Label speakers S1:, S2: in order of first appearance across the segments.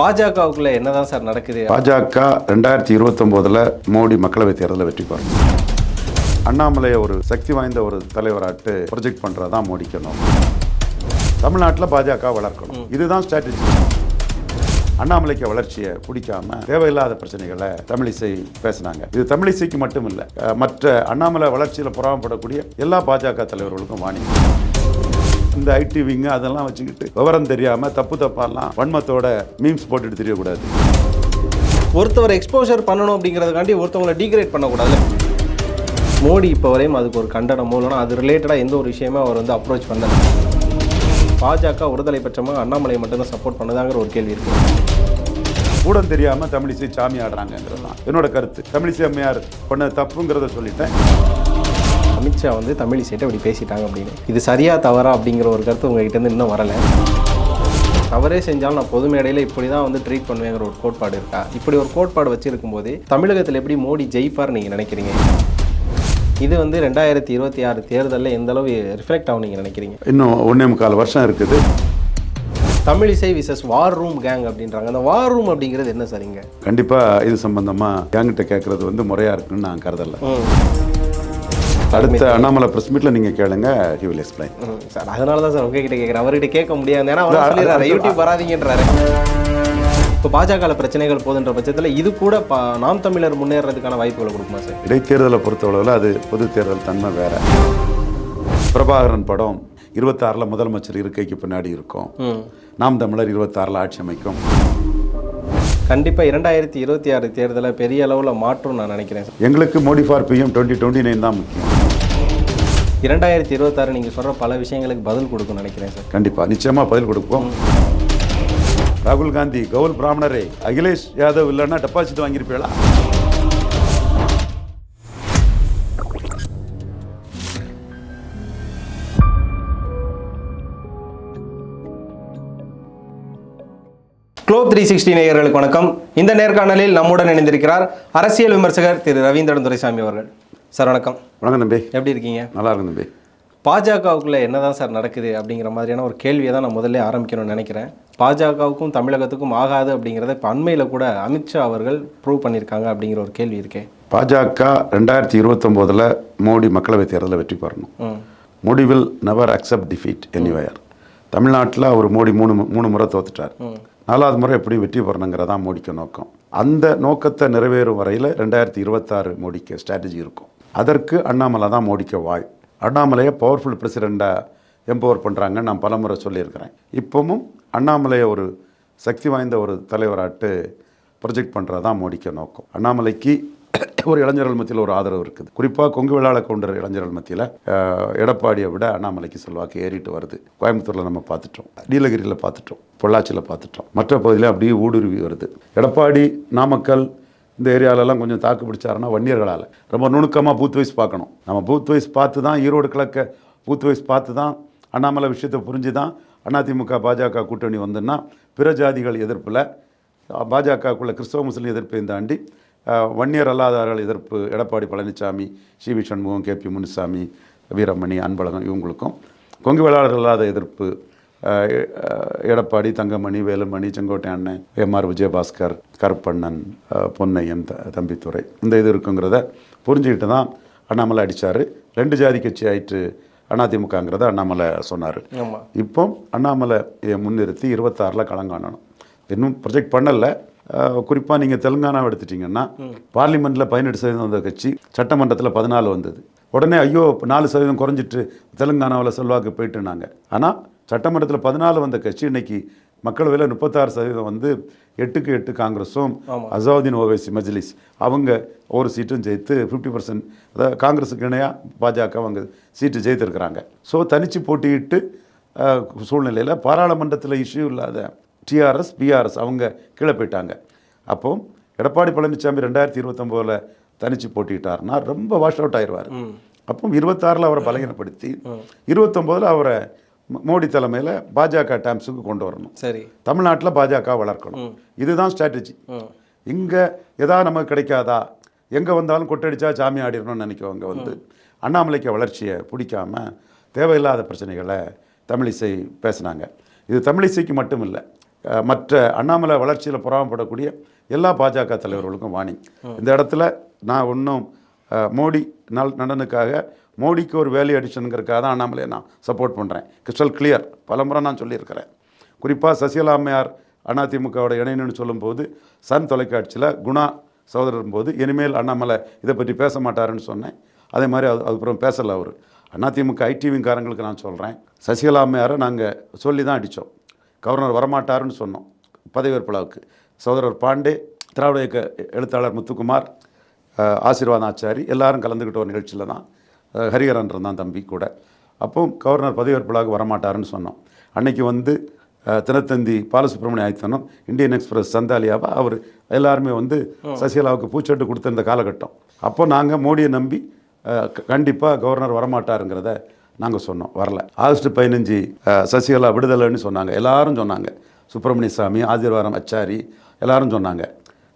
S1: பாஜகவுக்குள்ள என்னதான் சார் நடக்குது?
S2: பாஜக ரெண்டாயிரத்தி இருபத்தொம்போதில் மோடி மக்களவைத் தேர்தலில் வெற்றி பெறும். அண்ணாமலையை ஒரு சக்தி வாய்ந்த ஒரு தலைவராட்டு ப்ரொஜெக்ட் பண்ணுறது தான் மோடிக்கு நோக்கம். தமிழ்நாட்டில் பாஜக வளர்க்கணும். இதுதான் ஸ்ட்ராட்டஜி அண்ணாமலைக்கு வளர்ச்சியை பிடிக்காம தேவையில்லாத பிரச்சனைகளை தமிழிசை பேசினாங்க. இது தமிழிசைக்கு மட்டும் இல்லை மற்ற அண்ணாமலை வளர்ச்சியில் புறாமப்படக்கூடிய எல்லா பாஜக தலைவர்களுக்கும் வாணி இந்த ஐடி விங்கு அதெல்லாம் வச்சுக்கிட்டு விவரம் தெரியாம தப்பு தப்பாலாம் வன்மத்தோட மீம்ஸ் போட்டுட்டு தெரியக்கூடாது.
S1: ஒருத்தவர் எக்ஸ்போஷர் பண்ணணும் அப்படிங்கிறதுக்காண்டி ஒருத்தவங்களை டீக்ரேட் பண்ணக்கூடாது மோடி இப்போ வரையும் அதுக்கு ஒரு கண்டனமோ இல்லைனா அது ரிலேட்டடாக எந்த ஒரு விஷயமே அவர் வந்து அப்ரோச் பண்ணல. பாஜக ஒருதலை பட்சமாக அண்ணாமலை மட்டும்தான் சப்போர்ட் பண்ணுதாங்கிற ஒரு கேள்வி இருக்கு.
S2: கூட தெரியாம தமிழிசை சாமி ஆடுறாங்கிறது தான். என்னோட கருத்து. தமிழிசை அம்மையார் பண்ண தப்புங்கிறத சொல்லிட்டேன்.
S1: அமித்ஷா வந்து தமிழிசைட்ட இப்படி பேசிட்டாங்க அப்படின்னு. இது சரியா தவறா அப்படிங்கிற ஒரு கருத்து உங்ககிட்ட இருந்து இன்னும் வரல. தவறே செஞ்சாலும் நான் பொது மேடையில் இப்படி தான் வந்து ட்ரீட் பண்ணுவேங்கிற ஒரு கோட்பாடு இருக்கா? இப்படி ஒரு கோட்பாடு வச்சிருக்கும் போது தமிழகத்தில் எப்படி மோடி ஜெயிப்பார் நீங்கள் நினைக்கிறீங்க? இது வந்து ரெண்டாயிரத்தி இருபத்தி ஆறு தேர்தலில் எந்த அளவு ரிஃப்ளெக்ட் ஆகும் நீங்கள் நினைக்கிறீங்க?
S2: இன்னும் ஒன்றே முக்கால் வருஷம் இருக்குது.
S1: Tamilisai vicious war room gang அப்படின்றாங்க. அந்த வார் ரூம் அப்படிங்கிறது என்ன சார் இங்க?
S2: கண்டிப்பா இது சம்பந்தமா என்கிட்ட கேட்கறது வந்து முறையா இருக்குன்னு நான் கருதல. அடுத்த அண்ணாமலை பிரஸ் மீட்ல நீங்க கேளுங்க ஹி வில் எக்ஸ்பிளைன்
S1: சார் அதனால தான் சார் உங்ககிட்ட கேட்குறேன் அவர்கிட்ட கேட்க முடியாது. ஏன்னா அவர் சொல்லிடுறாரு யூடியூப் வராதீங்கன்றாரு. இப்போ பாஜக பிரச்சனைகள் போதுன்ற பட்சத்தில் இது கூட பா நாம் தமிழர் முன்னேறதுக்கான வாய்ப்புகளை கொடுக்குமா சார்?
S2: இடைத்தேர்தலை பொறுத்தளவில் அது பொது தேர்தல் தன்மை வேற. பிரபாகரன் படம் இருபத்தாறில் முதலமைச்சர் இருக்கைக்கு பின்னாடி இருக்கும். நாம் தமிழர் இருபத்தாறில் ஆட்சி அமைக்கும்.
S1: கண்டிப்பாக இரண்டாயிரத்தி இருபத்தி ஆறு தேர்தலை பெரிய அளவில் மாற்றும் நான் நினைக்கிறேன் சார்.
S2: எங்களுக்கு Modi for PM twenty twenty nine தான் முக்கியம்.
S1: இரண்டாயிரத்தி இருபத்தாறு நீங்கள் சொல்கிற பல விஷயங்களுக்கு பதில் கொடுக்கும்னு நினைக்கிறேன் சார்.
S2: கண்டிப்பா நிச்சயமா பதில் கொடுப்போம். ராகுல் காந்தி கௌல் பிராமணரே அகிலேஷ் யாதவ் இல்லைன்னா டெபாசிட் வாங்கியிருப்பீங்களா?
S1: த்ரீ சிக்ஸ்டி நேயர்களுக்கு வணக்கம். இந்த நேர்காணலில் நம்முடன் இணைந்திருக்கிறார் அரசியல் விமர்சகர் திரு ரவீந்திரன் துரைசாமி அவர்கள். சார் வணக்கம்.
S2: வணக்கம் தம்பி.
S1: எப்படி இருக்கீங்க?
S2: நல்லா இருக்கும் தம்பி.
S1: பாஜகவுக்குள்ள என்னதான் சார் நடக்குது அப்படிங்கிற மாதிரியான ஒரு கேள்வியை தான் நான் முதல்ல ஆரம்பிக்கணும்னு நினைக்கிறேன். பாஜகவுக்கும் தமிழகத்துக்கும் ஆகாது அப்படிங்கிறத இப்போ அண்மையில் கூட அமித்ஷா அவர்கள் ப்ரூவ் பண்ணியிருக்காங்க அப்படிங்கிற ஒரு கேள்வி இருக்கே.
S2: பாஜக ரெண்டாயிரத்தி இருபத்தொம்போதில் மோடி மக்களவைத் தேர்தலில் வெற்றி பெறணும்.
S1: ம்.
S2: Modi will never accept defeat anywhere தமிழ்நாட்டில் அவர் மோடி மூணு மூணு முறை தோத்துட்டார். நாலாவது முறை எப்படி வெற்றி பெறணுங்கிறதா மோடிக்கு நோக்கம். அந்த நோக்கத்தை நிறைவேறும் வரையில் ரெண்டாயிரத்தி இருபத்தாறு மோடிக்கு ஸ்ட்ராட்டஜி இருக்கும். அதற்கு அண்ணாமலை தான் மோடிக்கு வாழ். அண்ணாமலையை பவர்ஃபுல் பிரசிடெண்ட்டாக எம்பவர் பண்ணுறாங்கன்னு நான் பலமுறை சொல்லியிருக்கிறேன். இப்போவும் அண்ணாமலையை ஒரு சக்தி வாய்ந்த ஒரு தலைவராட்டு ப்ரொஜெக்ட் பண்ணுறது தான் மோடிக்கு நோக்கம். அண்ணாமலைக்கு ஒரு இளைஞர்கள் மத்தியில் ஒரு ஆதரவு இருக்குது. குறிப்பாக கொங்கு விழாவில் கவுண்டர் இளைஞர்கள் மத்தியில் எடப்பாடியை விட அண்ணாமலைக்கு செல்வாக்கு ஏறிட்டு வருது. கோயம்புத்தூரில் நம்ம பார்த்துட்டோம். நீலகிரியில் பார்த்துட்டோம். பொள்ளாச்சியில் பார்த்துட்டோம். மற்ற பகுதியில் அப்படியே ஊடுருவி வருது. எடப்பாடி நாமக்கல் இந்த ஏரியாவிலலாம் கொஞ்சம் தாக்கு பிடிச்சாருன்னா வன்னியர்களால். ரொம்ப நுணுக்கமாக பூத் வைஸ் பார்க்கணும். நம்ம பூத் வைஸ் பார்த்து தான் ஈரோடு கிழக்க பூத் வைஸ் பார்த்து தான் அண்ணாமலை விஷயத்தை புரிஞ்சு தான் அதிமுக பாஜக கூட்டணி வந்துன்னா பிற ஜாதிகள் எதிர்ப்பில் பாஜகக்குள்ள கிறிஸ்தவ முஸ்லீம் எதிர்ப்பையும் தாண்டி வன்னியர் அல்லாதார்கள் எதிர்ப்பு Edappadi Palaniswami C V Shanmugam K P Munusamy Veeramani Anbazhagan இவங்களுக்கும். கொங்கு வேளாளர் அல்லாத எதிர்ப்பு Edappadi Thangamani Velumani Sengottaiyan M R Vijayabaskar Karuppannan Ponnaiyan த தம்பித்துறை இந்த இது இருக்குங்கிறத புரிஞ்சுக்கிட்டு தான் அண்ணாமலை அடித்தார் ரெண்டு ஜாதி கட்சி ஆயிட்டு அதிமுகங்கிறத அண்ணாமலை சொன்னார். இப்போ அண்ணாமலை முன்னிறுத்தி இருபத்தாறில் களம் காணணும். இன்னும் ப்ரொஜெக்ட் பண்ணல. குறிப்பாக நீங்கள் தெலுங்கானாவை எடுத்துட்டிங்கன்னா பார்லிமெண்ட்டில் பதினெட்டு சதவீதம் வந்த கட்சி சட்டமன்றத்தில் பதினாலு வந்தது. உடனே ஐயோ நாலு சதவீதம் குறைஞ்சிட்டு தெலுங்கானாவில் செல்வாக்கு போயிட்டுனாங்க. ஆனால் சட்டமன்றத்தில் பதினாலு வந்த கட்சி இன்னைக்கு மக்களவையில் முப்பத்தாறு சதவீதம் வந்து எட்டுக்கு எட்டு காங்கிரஸும் அசாவுதீன் ஓவைசி மஜ்லிஸ். அவங்க ஒரு சீட்டும் ஜெயித்து ஃபிஃப்டி பர்சன்ட் அதாவது காங்கிரஸுக்கு இணையாக பாஜக அவங்க சீட்டு ஜெயித்திருக்கிறாங்க. ஸோ தனிச்சு போட்டியிட்டு சூழ்நிலையில் பாராளுமன்றத்தில் இஷ்யூ இல்லாத டிஆர்எஸ் பிஆர்எஸ் அவங்க கீழே போயிட்டாங்க. அப்போ எடப்பாடி பழனிசாமி ரெண்டாயிரத்தி இருபத்தொம்போதில் தனிச்சு போட்டிட்டாருன்னா ரொம்ப வாஷ் அவுட் ஆயிடுவார் அப்போ இருபத்தாறில் அவரை பலகீனப்படுத்தி இருபத்தொம்போதில் அவரை மோடி தலைமையில் பாஜக டேம்ஸுக்கு கொண்டு வரணும்.
S1: சரி.
S2: தமிழ்நாட்டில் பாஜக வளர்க்கணும். இதுதான் ஸ்ட்ராட்டஜி இங்கே எதா நமக்கு கிடைக்காதா? எங்கே வந்தாலும் கொட்டடிச்சா சாமி ஆடிடணும்னு நினைக்கவங்க வந்து. அண்ணாமலைக்கு வளர்ச்சியை பிடிக்காம தேவையில்லாத பிரச்சனைகளை தமிழிசை பேசுனாங்க. இது தமிழிசைக்கு மட்டும் இல்லை மற்ற அண்ணாமலை வளர்ச்சியில் புறாமப்படக்கூடிய எல்லா பாஜக தலைவர்களுக்கும் வாணி. இந்த இடத்துல நான் ஒன்றும் மோடி நல் நலனுக்காக மோடிக்கு ஒரு வேல்யூ அடிஷனுங்கிறக்காக தான் அண்ணாமலையை நான் சப்போர்ட் பண்ணுறேன் கிறிஸ்டல் கிளியர் பலமுறை நான் சொல்லியிருக்கிறேன். குறிப்பாக சசிகலா அம்மையார் அதிமுகவோட இணைன்னு சொல்லும்போது சன் தொலைக்காட்சியில் குணா சகோதரர் போது இனிமேல் அண்ணாமலை இதை பற்றி பேச மாட்டாருன்னு சொன்னேன். அதே மாதிரி அது அதுக்கப்புறம் பேசலை அவர். அதிமுக ஐடிவிங்காரங்களுக்கு நான் சொல்கிறேன் சசிகலா அம்மையாரை நாங்கள் சொல்லி தான் அடித்தோம் கவர்னர் வரமாட்டாருன்னு சொன்னோம். பதவியேற்புலாவுக்கு. சகோதரர் பாண்டே திராவிட இயக்க எழுத்தாளர் முத்துக்குமார் ஆசீர்வாதம் ஆச்சாரி எல்லாரும் கலந்துக்கிட்ட ஒரு நிகழ்ச்சியில் தான் அஹ், ஹரிஹரன் இருந்தான் தம்பி கூட. அப்போ கவர்னர் பதவியேற்புலாவுக்கு வரமாட்டாருன்னு சொன்னோம். அன்னைக்கு வந்து தினத்தந்தி பாலசுப்ரமணிய ஆயத்தனம் இந்தியன் எக்ஸ்பிரஸ் சந்தாலியாவா அவர் எல்லாருமே வந்து சசிகலாவுக்கு பூச்செட்டு கொடுத்திருந்த காலகட்டம். அப்போ நாங்கள் மோடியை நம்பி கண்டிப்பாக கவர்னர் வரமாட்டாருங்கிறத நாங்கள் சொன்னோம் வரல. ஆகஸ்ட் பதினஞ்சு சசிகலா விடுதலைன்னு சொன்னாங்க. எல்லாரும் சொன்னாங்க. சுப்பிரமணிய சாமி ஆதிர்வாரம் அச்சாரி எல்லாரும் சொன்னாங்க.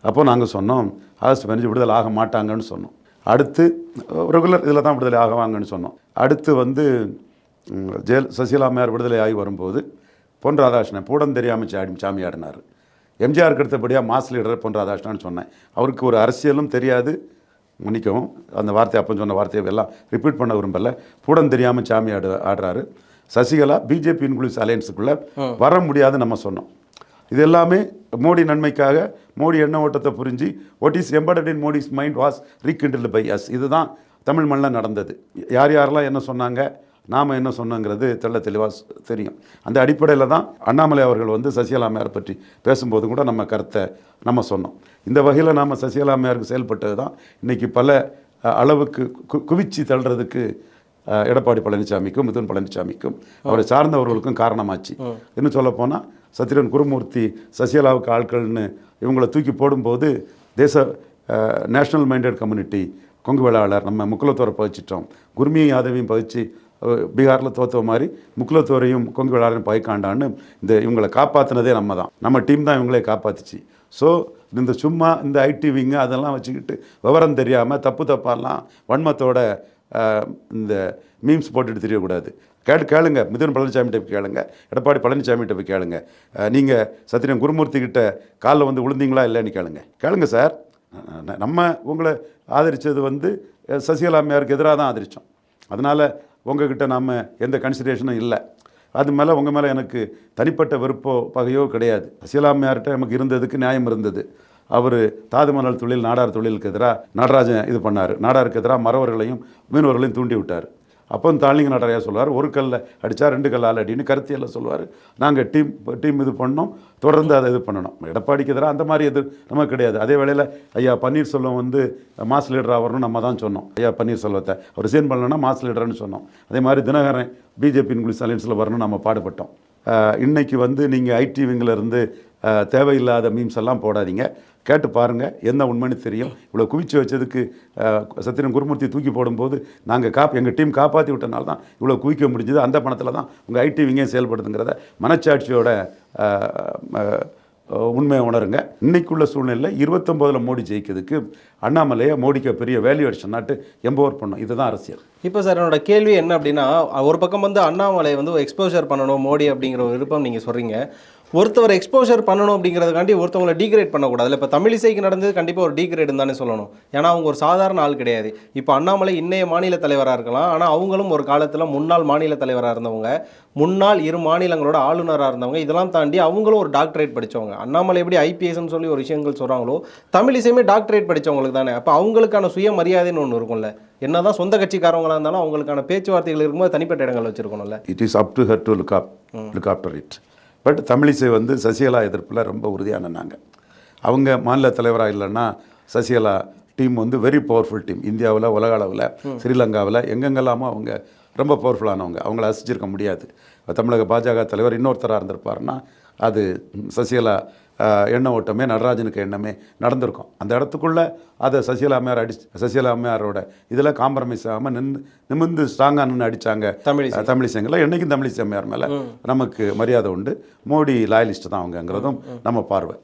S2: அப்போ நாங்கள் சொன்னோம் ஆகஸ்ட் பதினஞ்சு விடுதலை ஆக மாட்டாங்கன்னு சொன்னோம். அடுத்து ரெகுலர் இதில் தான் விடுதலை ஆகுவாங்கன்னு சொன்னோம். அடுத்து வந்து ஜெயல் சசிகலா அம்மையார் விடுதலை ஆகி வரும்போது பொன் ராதாகிருஷ்ணன் பூடம் தெரியாமல் சாடி சாமி ஆடினார் எம்ஜிஆருக்கு அடுத்தபடியாக மாஸ் லீடர் பொன் ராதாகிருஷ்ணன் சொன்னேன். அவருக்கு ஒரு அரசியலும் தெரியாது. மன்னிக்கவும் அந்த வார்த்தை அப்போ சொன்ன வார்த்தையை எல்லாம் ரிப்பீட் பண்ண விரும்பல. பூடம் தெரியாமல் சாமி ஆடு ஆடுறாரு. சசிகலா பிஜேபி இன்க்ளூஸ் அலையன்ஸுக்குள்ளே வர முடியாது நம்ம சொன்னோம். இது எல்லாமே மோடி நன்மைக்காக மோடி எண்ண ஓட்டத்தை புரிஞ்சு what is embedded in Modi's mind was rekindle by us இதுதான் தமிழ் மண்ணில் நடந்தது. யார் யாரெல்லாம் என்ன சொன்னாங்க? நாம் என்ன சொன்னோங்கிறது தெள்ள தெளிவாக தெரியும். அந்த அடிப்படையில் தான் அண்ணாமலை அவர்கள் வந்து சசிகலா அம்மையார் பற்றி பேசும்போது கூட நம்ம கருத்தை நம்ம சொன்னோம். இந்த வகையில் நாம் சசிகலா அம்மையாருக்கு செயல்பட்டது தான் இன்றைக்கி பல அளவுக்கு கு குவிச்சு தள்ளுறதுக்கு எடப்பாடி பழனிசாமிக்கும் மிதுன் பழனிசாமிக்கும் அவரை சார்ந்தவர்களுக்கும் காரணமாச்சு. இன்னும் சொல்ல போனால் சத்திரன் குருமூர்த்தி சசிகலாவுக்கு ஆட்கள்னு இவங்களை தூக்கி போடும்போது தேச national minded community Kongu Vellalar நம்ம முக்குலத்தோரை பதிச்சிட்டோம். குர்மியும் யாதவையும் பதிச்சு பீகாரில் தோத்த மாதிரி முக்குலத்தோரையும் கொங்கு வேளாளரையும் பயக்காண்டான்னு இந்த இவங்களை காப்பாற்றினதே நம்ம தான் நம்ம டீம் தான் இவங்களே காப்பாத்துச்சு. ஸோ இந்த சும்மா இந்த ஐடி விங்கு அதெல்லாம் வச்சுக்கிட்டு விவரம் தெரியாமல் தப்பு தப்பாலாம் வன்மத்தோட இந்த மீம்ஸ் போட்டுட்டு தெரியக்கூடாது. கேட்டு கேளுங்க. மிதுன் பழனிசாமிகிட்ட போய் கேளுங்க. எடப்பாடி பழனிசாமிகிட்ட போய் கேளுங்க. நீங்கள் சத்யம் குருமூர்த்தி கிட்ட காலில் வந்து விழுந்தீங்களா இல்லைன்னு கேளுங்க. கேளுங்க சார். நம்ம உங்களை ஆதரித்தது வந்து சசிகலாமையாருக்கு சசிகலா அம்மையாருக்கு எதிராக தான் ஆதரித்தோம் அதனால் உங்ககிட்ட நம்ம எந்த கன்சிடரேஷனும் இல்லை. அது மேலே உங்கள் மேலே எனக்கு தனிப்பட்ட வெறுப்போ பகையோ கிடையாது. அசிலாமையார்கிட்ட நமக்கு இருந்ததுக்கு நியாயம் இருந்தது. அவர் தாதுமணல் தொழில் நாடார் தொழிலுக்கு எதிராக நடராஜன் இது பண்ணார். நாடாருக்கு எதிராக மறவர்களையும் மீனவர்களையும் தூண்டி விட்டார். அப்போ தாளிங்க நடரையா சொல்லுவார் ஒரு கல்ல அடித்தா ரெண்டு கல்லால் அடின்னு கருத்தியெல்லாம் சொல்லுவார். நாங்கள் டீம் டீம் இது பண்ணோம் தொடர்ந்து அதை இது பண்ணணும். எடப்பாடிக்கு எதிராக அந்த மாதிரி எது நமக்கு கிடையாது. அதே வேளையில் ஐயா பன்னீர்செல்வம் வந்து மாஸ் லீடராக வரணும் நம்ம தான் சொன்னோம். ஐயா பன்னீர்செல்வத்தை அவர் சீன் பண்ணலன்னா மாஸ் லீடர்னு சொன்னோம். அதே மாதிரி தினகரன் பிஜேபி இங்கிலீஷ் அலையன்ஸில் வரணும் நம்ம பாடுபட்டோம். இன்றைக்கி வந்து நீங்கள் ஐடி இருந்து தேவையில்லாத மீம்ஸ் எல்லாம் போடாதீங்க. கேட்டு பாருங்கள் என்ன உண்மைன்னு தெரியும். இவ்வளோ குவிச்சு வச்சதுக்கு அஹ், சத்திரன் குருமூர்த்தி தூக்கி போடும்போது நாங்கள் காப் எங்கள் டீம் காப்பாற்றி விட்டனால தான் இவ்வளோ குவிக்க முடிஞ்சது. அந்த பணத்தில் தான் உங்கள் ஐடி விங்கே செயல்படுதுங்கிறத மனச்சாட்சியோட உண்மையை உணருங்க. இன்றைக்குள்ள சூழ்நிலையில் இருபத்தொம்போதில் மோடி ஜெயிக்கிறதுக்கு அண்ணாமலையை மோடிக்கு பெரிய வேல்யூ அடிஷன் நாட்டு எம்பவர் பண்ணும் இதுதான் அரசியல்.
S1: இப்போ சார் என்னோட கேள்வி என்ன அப்படின்னா ஒரு பக்கம் வந்து அண்ணாமலை வந்து எக்ஸ்போஷர் பண்ணணும் மோடி அப்படிங்கிற ஒரு விருப்பம் நீங்கள் சொல்கிறீங்க ஒருத்தவர் எக்ஸ்போஷர் பண்ணணும் அப்படிங்கிறதுக்காண்டி ஒருத்தவங்களை டீக்ரேட் பண்ணக்கூடாது. இப்போ தமிழிசைக்கு நடந்தது கண்டிப்பாக ஒரு டீக்ரேட் தானே சொல்லணும். ஏன்னா அவங்க ஒரு சாதாரண ஆள் கிடையாது. இப்போ அண்ணாமலை இன்னைய மாநில தலைவராக இருக்கலாம். ஆனால் அவங்களும் ஒரு காலத்தில் முன்னாள் மாநில தலைவராக இருந்தவங்க. முன்னாள் இரு மாநிலங்களோட ஆளுநராக இருந்தவங்க. இதெல்லாம் தாண்டி அவங்களும் ஒரு டாக்டரேட் படித்தவங்க அண்ணாமலை எப்படி ஐபிஎஸ்ன்னு சொல்லி ஒரு விஷயங்கள் சொல்கிறாங்களோ தமிழிசையுமே டாக்டரேட் படித்தவங்களுக்கு தானே. அப்போ அவங்களுக்கான சுயமரியாதைன்னு ஒன்று இருக்கும்ல. என்னதான் சொந்த கட்சிக்காரவங்களா இருந்தாலும் அவங்களுக்கான பேச்சுவார்த்தைகள் இருக்கும்போது தனிப்பட்ட இடங்கள் வச்சிருக்கணும்ல.
S2: It is up to her to look up look after it but Tamilisai வந்து சசிகலா எதிர்ப்பில் ரொம்ப உறுதியான நாங்க. அவங்க மாநில தலைவராக இல்லைன்னா சசிகலா டீம் வந்து வெரி பவர்ஃபுல் டீம் இந்தியாவில் உலக அளவில் ஸ்ரீலங்காவில் எங்கெங்கெல்லாமோ அவங்க ரொம்ப பவர்ஃபுல்லானவங்க அவங்கள அசிச்சிருக்க முடியாது. தமிழக பாஜக தலைவர் இன்னொருத்தராக இருந்திருப்பாருன்னா அது சசிகலா எண்ண ஓட்டமே நடராஜனுக்கு எண்ணமே நடந்திருக்கும். அந்த இடத்துக்குள்ள அதை சசிகலா அம்மையார் அடி சசிகலா அம்மையாரோட இதில் காம்ப்ரமைஸ் ஆகாமல் நின்று நிமிர்ந்து ஸ்ட்ராங்காக நின்று அடித்தாங்க
S1: தமிழிசை.
S2: தமிழிசைங்கள என்னைக்கும் தமிழிசை அம்மையார் மேலே நமக்கு மரியாதை உண்டு. மோடி லாயலிஸ்ட் தான் அவங்கங்கிறதும் நம்ம பார்வை.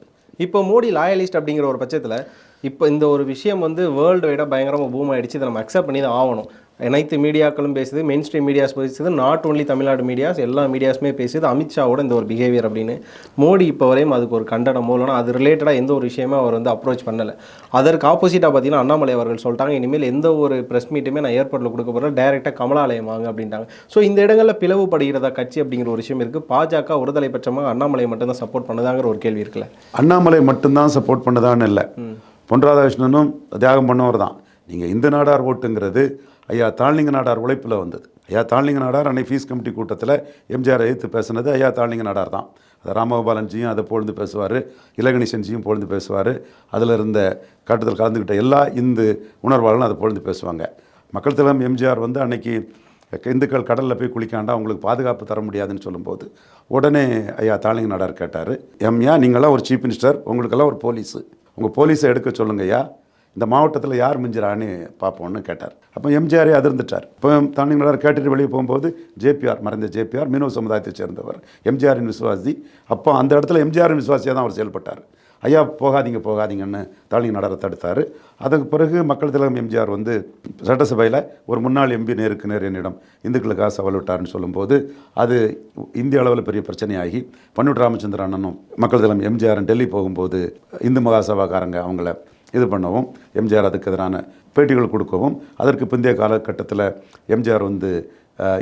S1: இப்போ மோடி லாயலிஸ்ட் அப்படிங்கிற ஒரு பட்சத்தில் இப்போ இந்த ஒரு விஷயம் வந்து வேர்ல்டு வைடாக பயங்கரமாக பூம் ஆயிடுச்சு. இதை நம்ம அக்செப்ட் பண்ணி தான் ஆகணும். அனைத்து மீடியாக்களும் பேசுது மெயின் ஸ்ட்ரீம் மீடியாஸ் பேசுது நாட் only தமிழ்நாடு மீடியாஸ் எல்லா மீடியாஸுமே பேசுது. அமித்ஷாவோட இந்த ஒரு பிஹேவியர் அப்படின்னு. மோடி இப்போ வரையும் அதுக்கு ஒரு கண்டனமோ இல்லைனா அது ரிலேட்டடாக எந்த ஒரு விஷயமே அவர் வந்து அப்ரோச் பண்ணலை. அதற்கு ஆப்போசிட்டாக பார்த்தீங்கன்னா அண்ணாமலை அவர்கள் சொல்லிட்டாங்க இனிமேல் எந்த ஒரு ப்ரெஸ் மீட்டுமே நான் ஏர்போர்ட்டில் கொடுக்க போகிறேன் டைரெக்டாக கமலாலயம் வாங்க அப்படின்ட்டாங்க. ஸோ இந்த இடங்களில் பிளவுபடுகிறதா கட்சி அப்படிங்கிற ஒரு விஷயம் இருக்குது பாஜக ஒருதலை பட்சமாக அண்ணாமலை மட்டும்தான் சப்போர்ட் பண்ணுதாங்கிற ஒரு கேள்வி இருக்குல்ல.
S2: அண்ணாமலை மட்டும்தான் சப்போர்ட் பண்ணதான்னு இல்லை. பொன் ராதாகிருஷ்ணனும் தியாகம் பண்ணவர் தான் நீங்கள் இந்த நாடார் ஓட்டுங்கிறது ஐயா தாழ்லிங்க நாடார் உழைப்பில் வந்தது. ஐயா தாழ்லிங்க நாடார் அன்னை ஃபீஸ் கமிட்டி கூட்டத்தில் எம்ஜிஆர் எதிர்த்து பேசுனது. ஐயா தாழ்லிங்க நாடார் தான். அது ராமகோபாலன்ஜியும் அதை பொழுது பேசுவார். இலகணேசன்ஜியும் பொழுது பேசுவார். அதில் இருந்த காட்டுதல் கலந்துக்கிட்ட எல்லா இந்து உணர்வாளர்களும் அதை பொழுது பேசுவாங்க. மக்கள் தலைவம் எம்ஜிஆர் வந்து அன்னைக்கு இந்துக்கள் கடலில் போய் குளிக்காண்டா உங்களுக்கு பாதுகாப்பு தர முடியாதுன்னு சொல்லும்போது உடனே ஐயா தாளிங்க நாடார் கேட்டார். எம்யா நீங்களாம் ஒரு சீஃப் மினிஸ்டர் உங்களுக்கெல்லாம் ஒரு போலீஸு. உங்கள் போலீஸை எடுக்க சொல்லுங்க ஐயா. இந்த மாவட்டத்தில் யார் மிஞ்சிறான்னு பார்ப்போம்னு கேட்டார். அப்போ எம்ஜிஆரே அதிர்ந்துட்டார். இப்போ தாளிங்க நாடார் கேட்டுட்டு வெளியே போகும்போது ஜேபிஆர் மறைந்த ஜேபிஆர் மீனவ சமுதாயத்தை சேர்ந்தவர் எம்ஜிஆரின் விசுவாசி. அப்போ அந்த இடத்துல எம்ஜிஆரின் விசுவாசியாக தான் அவர் செயல்பட்டார். ஐயா போகாதீங்க போகாதீங்கன்னு தாளிங்க நடரை தடுத்தார். அதுக்கு பிறகு மக்கள் திலகம் எம்ஜிஆர் வந்து சட்டசபையில் ஒரு முன்னாள் எம்பி நேருக்கு நேர் என்னிடம் இந்துக்களுக்காக சவால் விட்டார்னு சொல்லும்போது அது இந்திய அளவில் பெரிய பிரச்சனையாகி பன்னூர் ராமச்சந்திர அண்ணனும் மக்கள் திலகம் எம்ஜிஆர் டெல்லி போகும்போது இந்து மகாசபாக்காரங்க அவங்கள இது பண்ணவும் எம்ஜிஆர் அதுக்கு எதிரான பேட்டிகள் கொடுக்கவும் அதற்கு பிந்தைய காலகட்டத்தில் எம்ஜிஆர் வந்து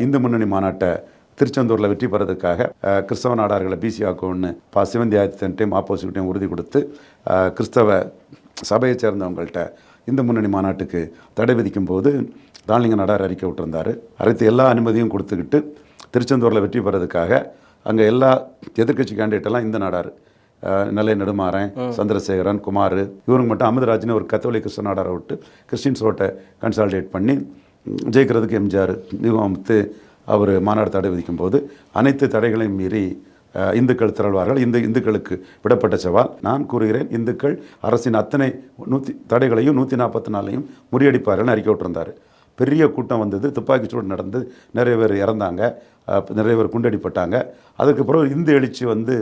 S2: இந்து முன்னணி மாநாட்டை திருச்செந்தூரில் வெற்றி பெறதுக்காக கிறிஸ்தவ நாடார்களை பிசி ஆக்கும்னு பா சிவந்தி ஆதித்தன்ட்டையும் ஆப்போசிட்டையும் உறுதி கொடுத்து கிறிஸ்தவ சபையை சேர்ந்தவங்கள்ட்ட இந்து முன்னணி மாநாட்டுக்கு தடை விதிக்கும் போது தாளிங்க நாடார் அறிக்கை விட்டிருந்தார். அனைத்து எல்லா அனுமதியும் கொடுத்துக்கிட்டு திருச்செந்தூரில் வெற்றி பெறதுக்காக அங்கே எல்லா எதிர்க்கட்சி கேண்டிடேட்டெல்லாம் இந்த நாடார் நெல்லை நெடுமாறன் சந்திரசேகரன் குமார் இவருக்கு மட்டும் அமிர்தராஜ்னு ஒரு கத்தோலிக் கிறிஸ்தவ நாடாரை விட்டு கிறிஸ்டின்ஸ் ஓட்டை கன்சால்டேட் பண்ணி ஜெயிக்கிறதுக்கு எம்ஜிஆர் நிகமத்து அவர் மாநாடு தடை விதிக்கும் போது அனைத்து தடைகளையும் மீறி இந்துக்கள் திரள்வார்கள். இந்த இந்துக்களுக்கு விடப்பட்ட சவால். நான் கூறுகிறேன் இந்துக்கள் அரசின் அத்தனை நூற்றி தடைகளையும் நூற்றி நாற்பத்தி நாலையும் முறியடிப்பார்கள்னு அறிக்கை விட்டிருந்தார். பெரிய கூட்டம் வந்தது துப்பாக்கிச்சூடு நடந்து நிறைய பேர் இறந்தாங்க நிறைய பேர் குண்டடிப்பட்டாங்க. அதுக்கு பிறகு இந்து எழுச்சி வந்து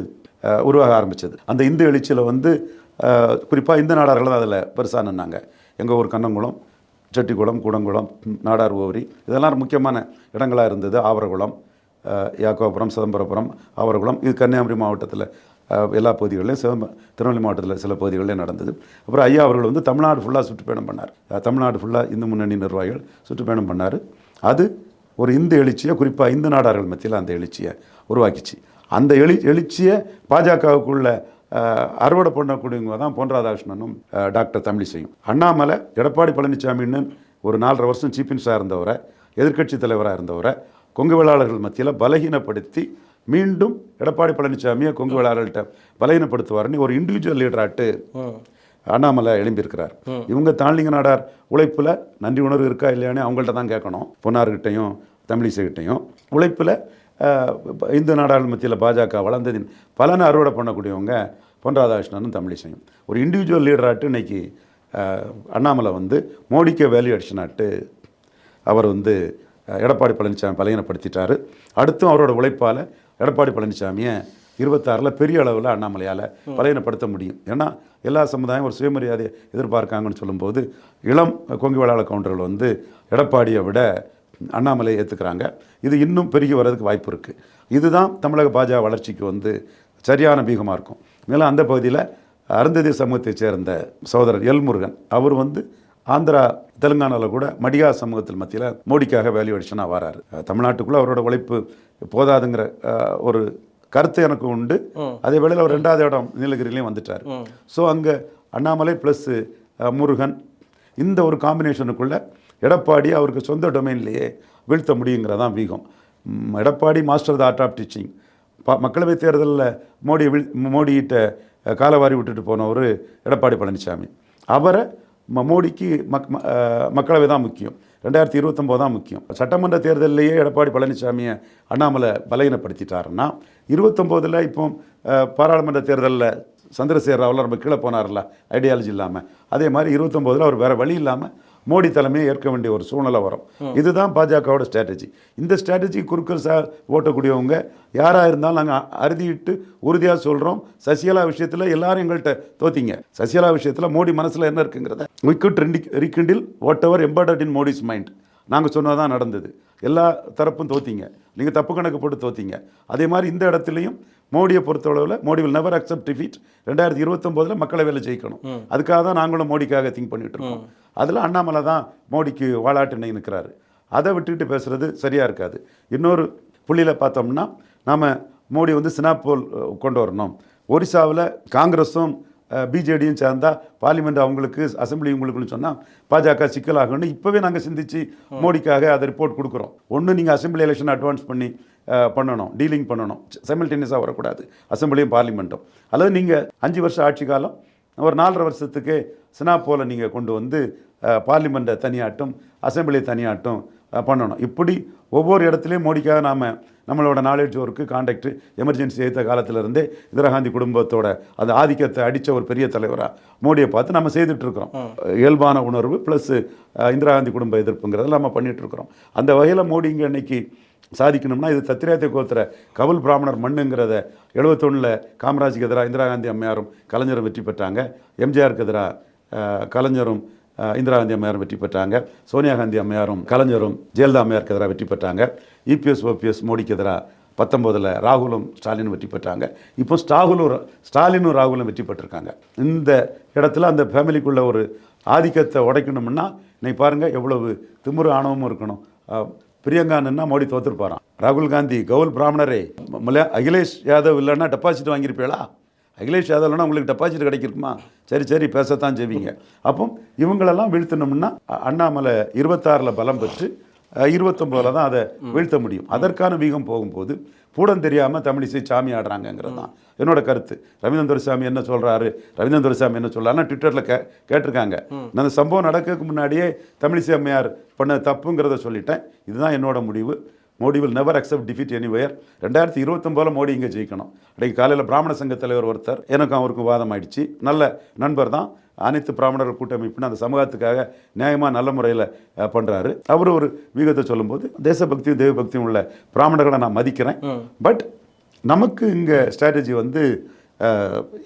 S2: உருவாக ஆரம்பித்தது அந்த இந்து எழுச்சியில் வந்து குறிப்பாக இந்த நாடார்கள் தான் அதில் பெருசாக நின்னாங்க. எங்கள் ஊர் கண்ணங்குளம் செட்டிக்குளம் கூடங்குளம் நாடார் ஓவரி இதெல்லாம் முக்கியமான இடங்களாக இருந்தது. ஆவரகுளம் யாக்கோபுரம் சிதம்பரபுரம் ஆவரகுளம் இது கன்னியாகுமரி மாவட்டத்தில் எல்லா பகுதிகளிலும் சிவம்ப திருநெல்வேலி மாவட்டத்தில் சில பகுதிகளிலும் நடந்தது. அப்புறம் ஐயா அவர்கள் வந்து தமிழ்நாடு ஃபுல்லாக சுற்றுப்பயணம் பண்ணார். தமிழ்நாடு ஃபுல்லாக இந்து முன்னணி நிர்வாகிகள் சுற்றுப்பயணம் பண்ணார். அது ஒரு இந்து எழுச்சியை குறிப்பாக இந்து நாடார்கள் மத்தியில் அந்த எழுச்சியை உருவாக்கிச்சு. அந்த எழு எழுச்சியை பாஜகவுக்குள்ள அறுவடை பண்ணக்கூடியவங்க தான் பொன் ராதாகிருஷ்ணனும் டாக்டர் தமிழிசையும். அண்ணாமலை எடப்பாடி பழனிசாமின்னு ஒரு நாலரை வருஷம் சீஃப் மினிஸ்டராக இருந்தவரை எதிர்க்கட்சி தலைவராக இருந்தவரை கொங்கு வேளாளர்கள் மத்தியில் பலகீனப்படுத்தி மீண்டும் எடப்பாடி பழனிசாமியை கொங்கு வேளாளர்கள்ட்ட பலகீனப்படுத்துவார்னு ஒரு இண்டிவிஜுவல் லீடராட்டு அண்ணாமலை எழும்பியிருக்கிறார். இவங்க தாழ்லிங்க நாடார் உழைப்பில் நன்றி உணர்வு இருக்கா இல்லையானே அவங்கள்ட்ட தான் கேட்கணும். பொன்னார்கிட்டையும் தமிழிசைகிட்டையும். உழைப்பில் இந்து நாடார்கள் மத்தியில் பாஜக வளர்ந்ததின் பலனை அறுவடை பண்ணக்கூடியவங்க பொன் ராதாகிருஷ்ணனும் தமிழிசையும். ஒரு இண்டிவிஜுவல் லீடராட்டு இன்னைக்கு அஹ், அண்ணாமலை வந்து மோடிக்கே வேல்யூ அடிஷனாட்டு அவர் வந்து எடப்பாடி பழனிசாமி பலகீனப்படுத்திட்டாரு. அடுத்தும் அவரோட உழைப்பால் எடப்பாடி பழனிசாமியை இருபத்தாறில் பெரிய அளவில் அண்ணாமலையால் பலகீனப்படுத்த முடியும். ஏன்னா எல்லா சமுதாயம் ஒரு சுயமரியாதையை எதிர்பார்க்காங்கன்னு சொல்லும்போது இளம் கொங்கு வேளாளர் கவுண்டர்கள் வந்து எடப்பாடியை விட அண்ணாமலை ஏற்றுக்கிறாங்க இது இன்னும் பெருகி வர்றதுக்கு வாய்ப்பு இருக்குது இதுதான் தமிழக பாஜக வளர்ச்சிக்கு வந்து சரியான பீகமாக இருக்கும். மேலும் அந்த பகுதியில் அருந்ததி சமூகத்தைச் சேர்ந்த சகோதரர் எல் முருகன் அவர் வந்து ஆந்திரா தெலுங்கானாவில் கூட மடியா சமூகத்தில் மத்தியில் மோடிக்காக வேல்யூ அடிஷனாக வராரு. தமிழ்நாட்டுக்குள்ள அவரோட உழைப்பு போதாதுங்கிற ஒரு கருத்து எனக்கு உண்டு. அதே வேளையில் அவர் ரெண்டாவது இடம் நீலகிரிலையும் வந்துட்டார். ஸோ அங்கே அண்ணாமலை ப்ளஸ் முருகன் இந்த ஒரு காம்பினேஷனுக்குள்ள எடப்பாடி அவருக்கு சொந்த டொமைன்லேயே வீழ்த்த முடியுங்கிறதான் வீகம். Edappadi master the art of teaching ப மக்களவைத் தேர்தலில் மோடி வீழ் மோடிகிட்ட காலவாரி விட்டுட்டு போனவர் எடப்பாடி பழனிசாமி அவரை ம- மோடிக்கு மக் மக்களவை தான் முக்கியம். ரெண்டாயிரத்தி இருபத்தொம்போது தான் முக்கியம். சட்டமன்ற தேர்தலிலேயே எடப்பாடி பழனிசாமியை அண்ணாமலை பலகீனப்படுத்திட்டாருன்னா இருபத்தொம்போதில் இப்போ பாராளுமன்ற தேர்தலில் சந்திரசேகர் ராவில் ரொம்ப கீழே போனார்ல ஐடியாலஜி இல்லாமல் அதே மாதிரி இருபத்தொம்போதில் அவர் வேறு வழி இல்லாமல் மோடி தலைமையை ஏற்க வேண்டிய ஒரு சூழ்நிலை வரும். இதுதான் பாஜகவோட ஸ்ட்ராட்டஜி இந்த ஸ்ட்ராட்டஜி குறுக்கல் சார் ஓட்டக்கூடியவங்க யாராக இருந்தாலும் நாங்கள் அறுதிட்டு உறுதியாக சொல்கிறோம் சசிகலா விஷயத்தில் எல்லாரும் எங்கள்கிட்ட தோத்தீங்க. சசிகலா விஷயத்தில் மோடி மனசில் என்ன இருக்குங்கிறத. Could ரெண்டி rekindle whatever embedded in Modi's mind நாங்கள் சொன்னதான் நடந்தது. எல்லா தரப்பும் தோத்தீங்க. நீங்கள் தப்பு கணக்கு போட்டு தோத்தீங்க. அதே மாதிரி இந்த இடத்துலையும் மோடியை பொறுத்தளவில் Modi will never accept defeat ரெண்டாயிரத்தி இருபத்தொம்போதில் மக்களவையில் ஜெயிக்கணும். அதுக்காக தான் நாங்களும் மோடிக்காக திங்க் பண்ணிட்டு இருக்கோம். அதில் அண்ணாமலை தான் மோடிக்கு வாலாட்டினை நிற்கிறாரு. அதை விட்டுக்கிட்டு பேசுறது சரியாக இருக்காது. இன்னொரு புள்ளியில் பார்த்தோம்னா நாம் மோடி வந்து சினாப்போல் கொண்டு வரணும். ஒரிசாவில் காங்கிரஸும் பிஜேடியும் சேர்ந்தா பார்லிமெண்ட் அவங்களுக்கு அசெம்பிளி உங்களுக்குன்னு சொன்னால் பாஜக சிக்கலாகும்னு இப்போவே நாங்கள் சிந்திச்சு மோடிக்காக அதை ரிப்போர்ட் கொடுக்குறோம். ஒன்று நீங்கள் அசெம்பிளி எலெக்ஷன் அட்வான்ஸ் பண்ணி பண்ணணும் டீலிங் பண்ணணும். சைமல்டேனியஸாக வரக்கூடாது. அசெம்பிளியும் பார்லிமெண்ட்டும் அல்லது நீங்கள் அஞ்சு வருஷம் ஆட்சி காலம் ஒரு நாலரை வருஷத்துக்கு சினாப்போல நீங்கள் கொண்டு வந்து பார்லிமெண்ட்டை தனியாட்டும் அசெம்பிளி தனியாட்டும் பண்ணணும். இப்படி ஒவ்வொரு இடத்துலையும் மோடிக்காக நாம் நம்மளோட நாலேஜ் ஒர்க்கு கான்டாக்ட் எமர்ஜென்சி எடுத்த காலத்திலிருந்தே இந்திரா காந்தி குடும்பத்தோட அந்த ஆதிக்கத்தை அடித்த ஒரு பெரிய தலைவராக மோடியை பார்த்து நம்ம செய்துட்டு இருக்கிறோம் இயல்பான உணர்வு ப்ளஸ் இந்திரா காந்தி குடும்ப எதிர்ப்புங்கிறத நம்ம பண்ணிட்டு இருக்கிறோம் அந்த வகையில் மோடி இங்கே இன்னைக்கு சாதிக்கணும்னா இது தத்திராயத்தை கோத்திர கவுல் பிராமணர் மண்ணுங்கிறத எழுபத்தொன்னில் காமராஜுக்கு எதிராக இந்திரா காந்தி அம்மையாரும் கலைஞரும் வெற்றி பெற்றாங்க. எம்ஜிஆருக்கு எதிராக கலைஞரும் இந்திரா காந்தி அம்மையாரும் வெற்றி பெற்றாங்க. சோனியா காந்தி அம்மையாரும் கலைஞரும் ஜெயலலிதா அம்மையாருக்கு எதிராக வெற்றி பெற்றாங்க. இபிஎஸ் ஓபிஎஸ் மோடிக்கு எதிராக பத்தொம்போதில் ராகுலும் ஸ்டாலினும் வெற்றி பெற்றாங்க. இப்போ ஸ்டாகுலும் ஸ்டாலினும் ராகுலும் வெற்றி பெற்றிருக்காங்க. இந்த இடத்துல அந்த ஃபேமிலிக்குள்ள ஒரு ஆதிக்கத்தை உடைக்கணும்னா இன்னைக்கு பாருங்கள் எவ்வளவு திமுரு ஆணவமும் இருக்கணும். அஹ், பிரியங்கா நின்னா மோடி தோத்துருப்பாராம் ராகுல் காந்தி கவுல் பிராமணரே. அகிலேஷ் யாதவ் இல்லைன்னா டெபாசிட் வாங்கியிருப்பீங்களா? அகிலேஷ் யாதவ் இல்லைன்னா உங்களுக்கு டெபாசிட் கிடைக்குமா சரி சரி பேசத்தான் செய்வீங்க. அப்போ இவங்களெல்லாம் வீழ்த்தணும்னா அ- அண்ணாமலை இருபத்தாறில் பலம் பெற்று இருபத்தொம்போதில் தான் அதை வீழ்த்த முடியும். அதற்கான வீகம் போகும்போது பூடம் தெரியாமல் தமிழிசை சாமி ஆடுறாங்கங்கிறது? தான் என்னோட கருத்து. ரவீந்திரன் துரைசாமி என்ன சொல்கிறாரு ரவீந்திரன் துரைசாமி என்ன சொல்கிறாருன்னா ட்விட்டரில் கே கேட்டிருக்காங்க. நான் அந்த சம்பவம் நடக்கிறதுக்கு முன்னாடியே தமிழிசை அம்மையார் பண்ண தப்புங்கிறத சொல்லிட்டேன். இதுதான் என்னோட முடிவு. Modi will never accept defeat anywhere ரெண்டாயிரத்தி இருபத்தொம்போதில் மோடி இங்கே ஜெயிக்கணும். அன்றைக்கு காலையில் பிராமண சங்க தலைவர் ஒருத்தர் எனக்கும் அவருக்கும் வாதம் ஆயிடுச்சு. நல்ல நண்பர் தான். அனைத்து பிராமணர்கள் கூட்டமைப்புன்னு அந்த சமூகத்துக்காக நியாயமாக நல்ல முறையில் பண்ணுறாரு அவர் ஒரு வீகத்தை சொல்லும்போது தேசபக்தியும் தெய்வபக்தியும் உள்ள பிராமணர்களை நான் மதிக்கிறேன். பட் நமக்கு இங்கே ஸ்ட்ராட்டஜி வந்து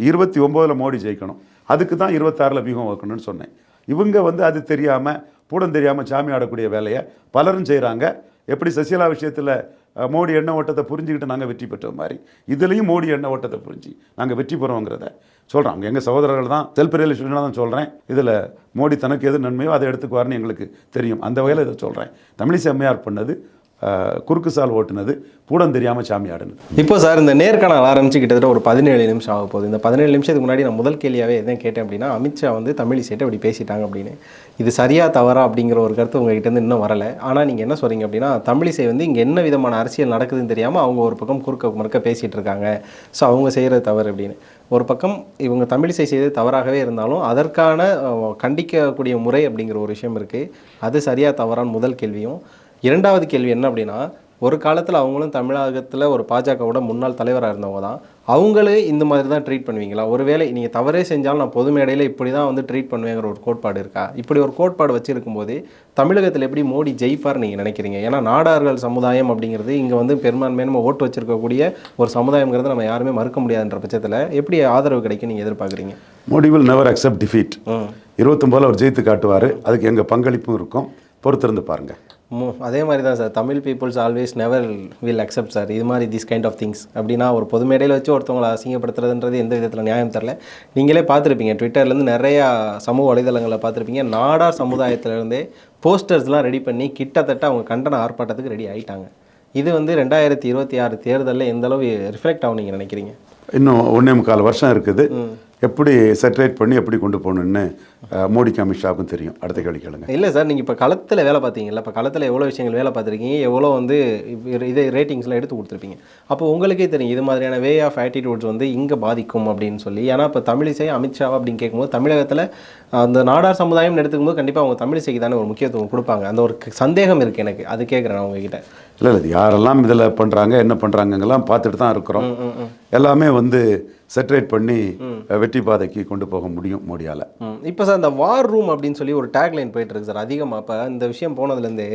S2: இருபத்தி ஒம்போதில் மோடி ஜெயிக்கணும். அதுக்கு தான் இருபத்தாறில் வியூகம் வைக்கணும்னு சொன்னேன். இவங்க வந்து அது தெரியாமல் பூடம் தெரியாமல் சாமி ஆடக்கூடிய வேலையை பலரும் செய்கிறாங்க எப்படி சசிகலா விஷயத்தில் மோடி எண்ண ஓட்டத்தை புரிஞ்சுக்கிட்டு நாங்கள் வெற்றி பெற்ற மாதிரி. இதுலேயும் மோடி எண்ண ஓட்டத்தை புரிஞ்சு நாங்கள் வெற்றி பெறோங்கிறத சொல்கிறோம் எங்கள் சகோதரர்கள் தான் செல்ஃப் ரியலைசேஷனாக தான் சொல்கிறேன் இதில் மோடி தனக்கு எது நன்மையோ அதை எடுத்துக்குவார்னு எங்களுக்கு தெரியும். அந்த வகையில் இதை சொல்கிறேன் தமிழிசை அம்மையார் பண்ணது குறுக்கு சால் ஓட்டுனது பூடம் தெரியாமல் சாமி ஆடுனது.
S1: இப்போ சார் இந்த நேர்காணல் ஆரம்பிச்சு கிட்டத்தட்ட ஒரு பதினேழு நிமிஷம் ஆக போகுது. இந்த பதினேழு நிமிஷத்துக்கு முன்னாடி நான் முதல் கேள்வியாகவே எதுவும் கேட்டேன் அப்படின்னா அமித்ஷா வந்து தமிழிசைட்ட அப்படி பேசிட்டாங்க அப்படின்னு. இது சரியா தவறா அப்படிங்கிற ஒரு கருத்து உங்ககிட்ட இருந்து இன்னும் வரல. ஆனால் நீங்கள் என்ன சொல்கிறீங்க அப்படின்னா தமிழிசை வந்து இங்கே என்ன விதமான அரசியல் நடக்குதுன்னு தெரியாமல் அவங்க ஒரு பக்கம் குறுக்க மறுக்க பேசிகிட்டு இருக்காங்க. ஸோ அவங்க செய்கிறது தவறு அப்படின்னு. ஒரு பக்கம் இவங்க தமிழிசை செய்தது தவறாகவே இருந்தாலும் அதற்கான கண்டிக்கக்கூடிய முறை அப்படிங்கிற ஒரு விஷயம் இருக்குது அது சரியாக தவறான முதல் கேள்வியும். இரண்டாவது கேள்வி என்ன அப்படின்னா ஒரு காலத்தில் அவங்களும் தமிழகத்தில் ஒரு பாஜகவோட முன்னாள் தலைவராக இருந்தவங்க தான். அவங்களே இந்த மாதிரி தான் ட்ரீட் பண்ணுவீங்களா? ஒருவேளை நீங்கள் தவறே செஞ்சாலும் நான் பொது மேடையில் இப்படி தான் வந்து ட்ரீட் பண்ணுவேங்கிற ஒரு கோட்பாடு இருக்கா? இப்படி ஒரு கோட்பாடு வச்சிருக்கும்போது தமிழகத்தில் எப்படி மோடி ஜெயிப்பார் நீங்கள் நினைக்கிறீங்க? ஏன்னா நாடார்கள் சமுதாயம் அப்படிங்கிறது இங்கே வந்து பெரும்பான்மையாக நம்ம ஓட்டு வச்சிருக்கக்கூடிய ஒரு சமுதாயங்கிறது நம்ம யாருமே மறுக்க முடியாதுன்ற பட்சத்தில் எப்படி ஆதரவு கிடைக்கும் நீங்கள் எதிர்பார்க்குறீங்க?
S2: Modi will never accept defeat இருபத்தொம்போதில் அவர் ஜெயித்து காட்டுவார். அதுக்கு எங்கள் பங்களிப்பும் இருக்கும். பொறுத்திருந்து பாருங்கள்
S1: அதே மாதிரி தான் sir. Tamil peoples always never will accept sir. இது மாதிரி திஸ் கைண்ட் ஆஃப் திங்ஸ் அப்படின்னா ஒரு பொது மேடையில் வச்சு ஒருத்தவங்களை அசிங்கப்படுத்துறதுன்றது எந்த விதத்தில் நியாயம் தெரில நீங்களே பார்த்துருப்பீங்க. ட்விட்டர்லேருந்து நிறையா சமூக வலைதளங்களில் பார்த்துருப்பீங்க. நாடார் சமுதாயத்திலேருந்தே போஸ்டர்ஸ்லாம் ரெடி பண்ணி கிட்டத்தட்ட அவங்க கண்டன ஆர்ப்பாட்டத்துக்கு ரெடி ஆகிட்டாங்க இது வந்து ரெண்டாயிரத்தி இருபத்தி ஆறு தேர்தலில் எந்தளவு ரிஃப்ளெக்ட் ஆகும் நீங்கள் நினைக்கிறீங்க?
S2: இன்னும் ஒன்றே முக்கால் வருஷம் இருக்குது. எப்படி செட்டரேட் பண்ணி எப்படி கொண்டு போகணுன்னு மோடிக்கு அமித்ஷாவுக்கும் தெரியும். அடுத்த கேள்வி கேளுங்க.
S1: இல்லை சார் நீங்கள் இப்போ களத்தில் வேலை பார்த்தீங்கல்ல இப்போ களத்தில் எவ்வளோ விஷயங்கள் வேலை பார்த்துருக்கீங்க எவ்வளோ வந்து இது- ரேட்டிங்ஸ்லாம் எடுத்து கொடுத்துருப்பீங்க. அப்போ உங்களுக்கே தெரியும் இது மாதிரியான வே ஆஃப் ஆட்டிடியூட்ஸ் வந்து இங்கே பாதிக்கும் அப்படின்னு சொல்லி. ஏன்னா இப்போ தமிழிசை அமித்ஷா அப்படின்னு கேட்கும்போது தமிழகத்தில் அந்த நாடார் சமுதாயம் எடுத்துக்கும்போது கண்டிப்பாக அவங்க தமிழிசைக்கு தானே ஒரு முக்கியத்துவம் கொடுப்பாங்க. அந்த ஒரு சந்தேகம் இருக்குது எனக்கு. அது கேட்குறேன் நான் உங்ககிட்ட.
S2: இல்லை இல்லை யாரெல்லாம் இதில் பண்ணுறாங்க என்ன பண்ணுறாங்கங்கெல்லாம் பார்த்துட்டு தான் இருக்கிறோம். எல்லாமே வந்து செட்டரேட் பண்ணி வெற்றி பாதைக்கு கொண்டு போக முடியும் மோடியால்.
S1: இப்போ சார் இந்த வார் ரூம் அப்படின்னு சொல்லி ஒரு டேக்லைன் போயிட்டு இருக்கு சார் அதிகமாக இப்போ இந்த விஷயம் போனதுலேருந்து